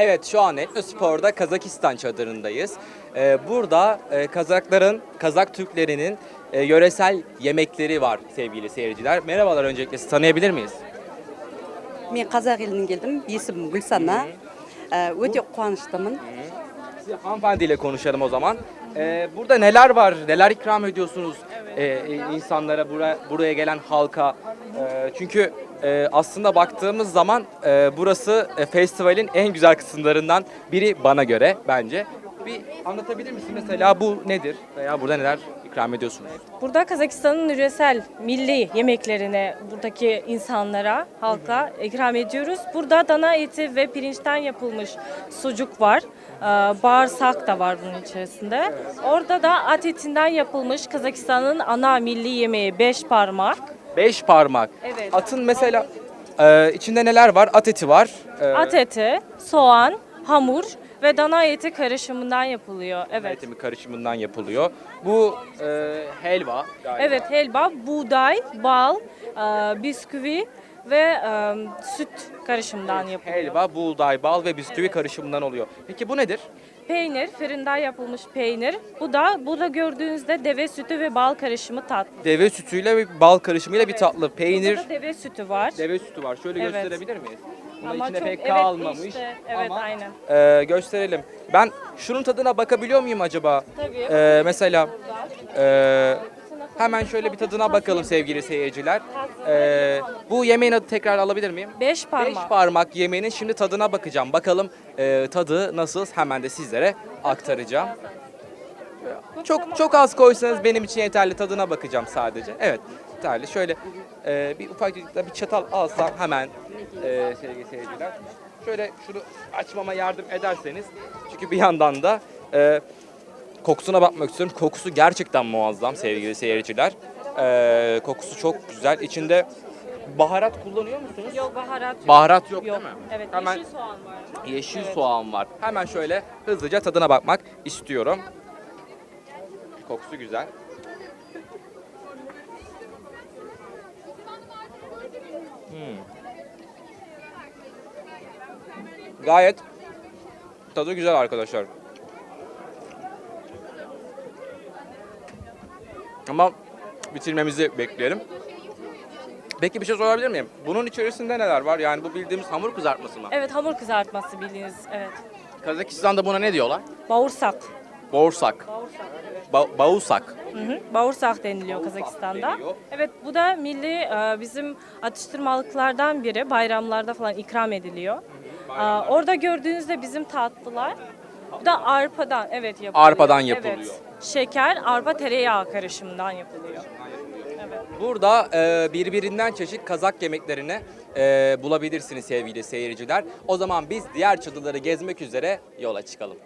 Evet şu an Etnospor'da Kazakistan çadırındayız. Ee, burada e, Kazakların, Kazak Türklerinin e, yöresel yemekleri var sevgili seyirciler. Merhabalar öncelikle sizi tanıyabilir miyiz? Ben Kazak elinden geldim. İsim Gülsana. Ee, öte kuanıştımın. Size hanımefendiyle konuşalım o zaman. Ee, burada neler var, neler ikram ediyorsunuz ee, insanlara, bura, buraya gelen halka? E, çünkü e, aslında baktığımız zaman e, burası e, festivalin en güzel kısımlarından biri bana göre bence. Bir anlatabilir misin mesela bu nedir veya burada neler ikram ediyorsunuz? Burada Kazakistan'ın yöresel milli yemeklerini buradaki insanlara, halka ikram ediyoruz. Burada dana eti ve pirinçten yapılmış sucuk var. Ee, Bağırsak da var bunun içerisinde. Orada da at etinden yapılmış Kazakistan'ın ana milli yemeği beş parmak. Beş parmak. Evet. Atın mesela e, içinde neler var? At eti var. E, At eti, soğan, hamur ve dana eti karışımından yapılıyor. Evet. etimi karışımından yapılıyor. Bu e, helva. galiba. Evet helva, buğday, bal, e, bisküvi ve e, süt karışımından yapılıyor. Helva, buğday, bal ve bisküvi karışımından oluyor. Peki bu nedir? Peynir, fırında yapılmış peynir. Bu da burada gördüğünüzde deve sütü ve bal karışımı tatlı. Deve sütüyle ve bal karışımıyla bir tatlı. Peynir, Burada da deve sütü var. deve sütü var. Şöyle Evet. gösterebilir miyiz? Bunun Ama içinde çok- pek evet, kalmamış. işte, evet, ama aynen. e, gösterelim. Ben şunun tadına bakabiliyor muyum acaba? Tabii. E, mesela e, hemen şöyle bir tadına bakalım sevgili seyirciler. E, bu yemeğin adı tekrar alabilir miyim? Beş parmak. Beş parmak yemeğinin şimdi tadına bakacağım. Bakalım e, tadı nasıl hemen de sizlere aktaracağım. Çok çok az koysanız benim için yeterli tadına bakacağım sadece. Evet yeterli. Şöyle e, bir ufak da bir çatal alsam hemen e, sevgili seyirciler. Şöyle şunu açmama yardım ederseniz. Çünkü bir yandan da e, kokusuna bakmak istiyorum. Kokusu gerçekten muazzam sevgili seyirciler. E, kokusu çok güzel. İçinde baharat kullanıyor musunuz? Yok baharat yok. Baharat yok, Yok. değil mi? Evet Hemen yeşil soğan var yeşil Evet. soğan var. Hemen şöyle hızlıca tadına bakmak istiyorum. Kokusu güzel. Hmm. Gayet tadı güzel arkadaşlar. Ama bitirmemizi bekleyelim. Peki bir şey sorabilir miyim? Bunun içerisinde neler var? Yani bu bildiğimiz hamur kızartması mı? Evet hamur kızartması bildiğiniz. Evet. Kazakistan'da buna ne diyorlar? Bağırsak. Bağırsak. Ba- bağursak. Hı hı. Bağırsak deniliyor Bağırsak Kazakistan'da. deniliyor. Evet bu da milli e, bizim atıştırmalıklardan biri. Bayramlarda falan ikram ediliyor. Aa, orada gördüğünüzde bizim tatlılar. Bu da arpadan evet yapılıyor. Arpadan yapılıyor. Evet. Şeker, arpa tereyağı karışımından yapılıyor. Burada e, birbirinden çeşit Kazak yemeklerini e, bulabilirsiniz sevgili seyirciler. O zaman biz diğer çadırları gezmek üzere yola çıkalım.